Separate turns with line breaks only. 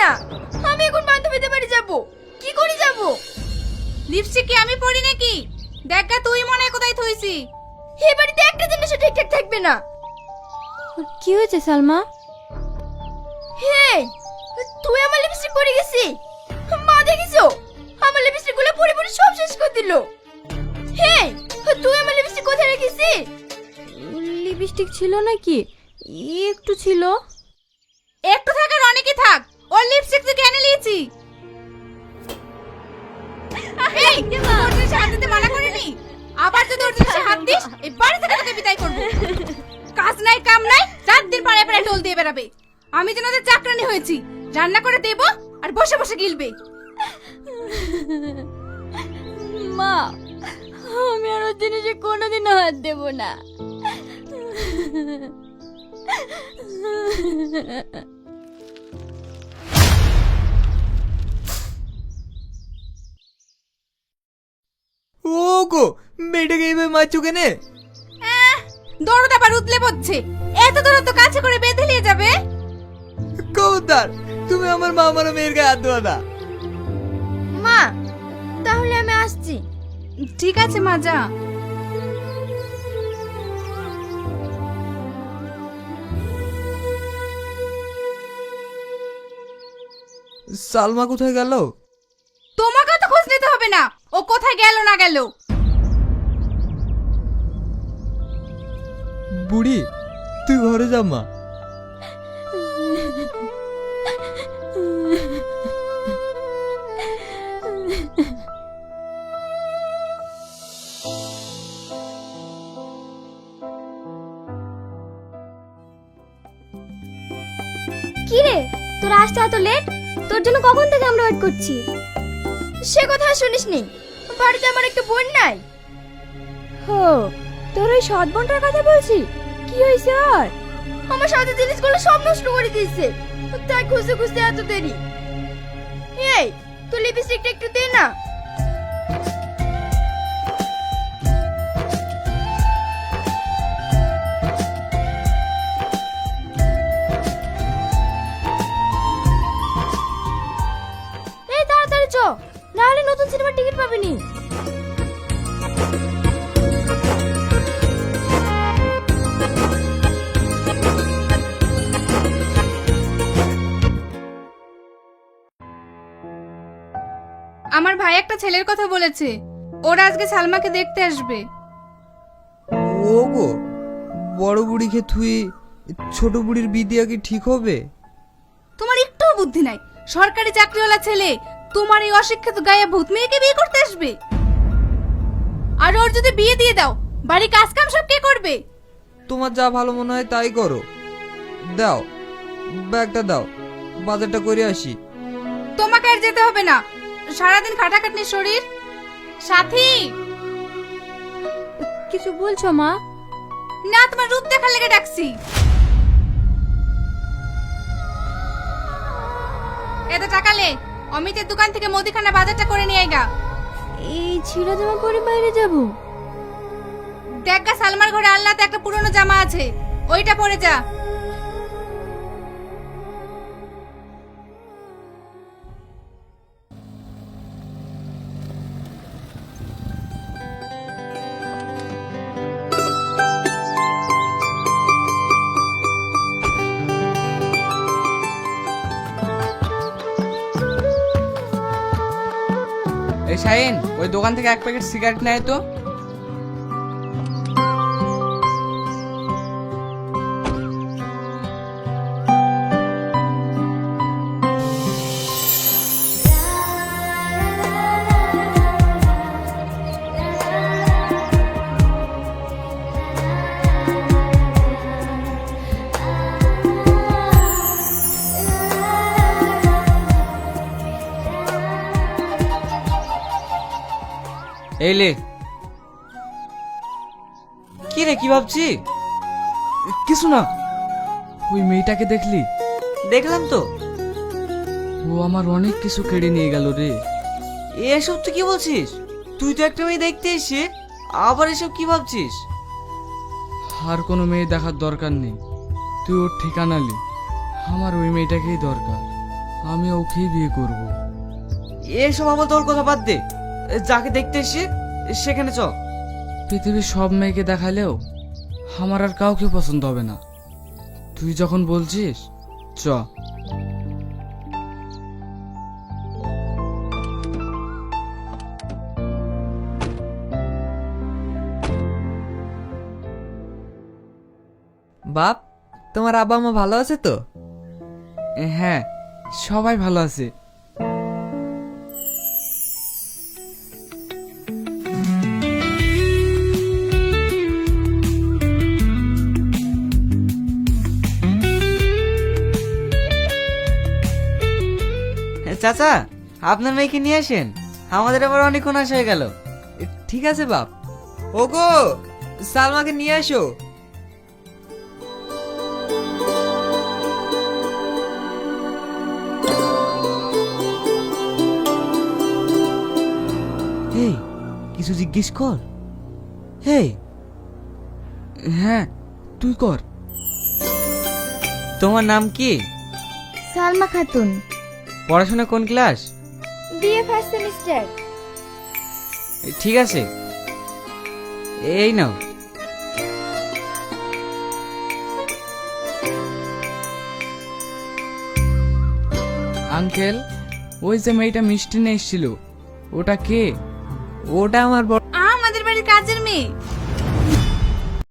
না। আমি এখন বান্ধবীদের বাড়ি যাব। কি করে যাব?
লিপস্টিক কি আমি পরি নাকি? দেখা তুই মনে হয় কোথায় থইছি।
এই বাড়িতে একটা জিনিসও ঠিকঠাক থাকবে না।
কি হয়েছে সালমা?
হে তুই আমার লিপস্টিক পরে গেছি? মা দেখিছো? আমার লিপস্টিকগুলো পরে পরে সব শেষ করে দিল। হে তুই আমার লিপস্টিক কোথায় রেখেছি?
লিপস্টিক ছিল নাকি? একটু ছিল।
একটু থাকার অনেকই থাক। ওর লিপস্টিক তুই কেন নিয়েছি। এই তোর জিনিসে হাত দিতে মানা করিনি আবার যদি ওর জিনিসে হাত দিস? এই বাড়ি থেকে তোকে বিদায় করব। কাজ নাই, কাম নাই রাত দিন পাড়ায় পাড়ায় টোল দিয়ে বেড়াবে। আমি যেন ওদের চাকরানি হয়েছি। রান্না করে দেব আর বসে বসে গিলবে।
মা, আমি আর ওর জিনিসে কোনোদিনও হাত দেব না।
মেয়েটাকে এইভাবে মারছো কেনে?
দরদ আবার উতলে পড়ছে। এত দূর তো কাছে করে বেঁধে নিয়ে যাবে।
কবুতর তুমি আমার মা আমার মেয়ের গায়ে হাত দেওয়া না।
মা তাহলে আমি আসছি।
ঠিক আছে মা যা।
সালমা কোথায় গেল?
তোমাকে তো খোঁজ নিতে হবে না। ও কোথায় গেল না গেল?
বুড়ি তুই ঘরে যা মা।
কি রে? তোর আসতে এত লেট তোর জন্য কখন থেকে আমরা ওয়েট করছি?
সে কথা আর শুনিসনি বাড়িতে আমার একটা বোন নাই।
হো তোর ওই সৎ বোনটার কথা বলছি? কি হয়েছে আর?
আমার সাথে জিনিসগুলো সব নষ্ট করে দিয়েছে। তাই খুঁজতে খুঁজতে এত দেরি। এই তো লিপস্টিকটা একটু দে
না।
আমার ভাই একটা ছেলের কথা বলেছে। ওরা আজকে সালমাকে দেখতে আসবে।
ও গো বড় বুড়িকে থুই ছোট বুড়ির বিদিয়া কি ঠিক হবে?
তোমার একটুও বুদ্ধি নাই। সরকারি চাকরিওয়ালা ছেলে তোমার এই অশিক্ষিত গায়ে ভূত মেয়েকে বিয়ে করতে আসবে? আর ওর যদি বিয়ে দিয়ে দাও বাড়ি কাজ কাম সব কে করবে?
তোমার যা ভালো মনে হয় তাই করো। দাও ব্যাগটা দাও বাজারটা করে আসি।
তোমাকে আর যেতে হবে না। সারাদিন খাটাখাটনি শরীর? সাথী!
কিছু বলছো মা?
না তোমার রূপ দেখার লেগে ডাকছি। এত টাকালে অমিতের দোকান থেকে মুদিখানা বাজারটা করে নিয়ে আইগা।
এই ছিঁড়া জামা পরে বাইরে যাব।
দেখা সালমার ঘরে আল্লাহতে একটা পুরনো জামা আছে। ওইটা পরে যা।
এই শাহিন ওই দোকান থেকে এক প্যাকেট সিগারেট নেয় তো। এই লে।
কি রে কি ভাবছি?
কিছু না। ওই মেয়েটাকে দেখলি?
দেখলাম তো।
ও আমার অনেক কিছু কেড়ে নিয়ে গেল রে।
এসব তুই কি বলছিস? তুই তো একটা মেয়ে দেখতে এসে আবার এসব কি ভাবছিস?
আর কোনো মেয়ে দেখার দরকার নেই। তুই ওর ঠিকানা লি। আমার ওই মেয়েটাকেই দরকার। আমি ওকেই বিয়ে করব।
এসব আমার তোর কথা বাদ দে। যাকে দেখতে এসে সেখানে চ
পৃথিবীর সব মেয়েকে দেখালেও আমার আর কাউকে পছন্দ হবে না। তুই যখন বলছিস চ।
বাপ তোমার আব্বা মা ভালো আছে তো?
হ্যাঁ সবাই ভালো আছে।
চাচা আপনার মেয়েকে নিয়ে আসেন। আমাদের আবার অনেকক্ষণ আসা হয়ে গেল।
ঠিক আছে বাপ। ওগো সালমাকে নিয়ে আসো।
এই কিছু জিজ্ঞেস কর। হেই
হ্যাঁ তুই কর।
তোমার নাম কি?
সালমা খাতুন।
পড়াশোনা কোন ক্লাস?
BA first semester.
ঠিক আছে। এই নাও।
আঙ্কেল ওই যে মেয়েটা মিষ্টি নিয়ে এসেছিল ওটা কে?
ওটা আমার বড়
আমাদের বাড়ির কাজের মেয়ে।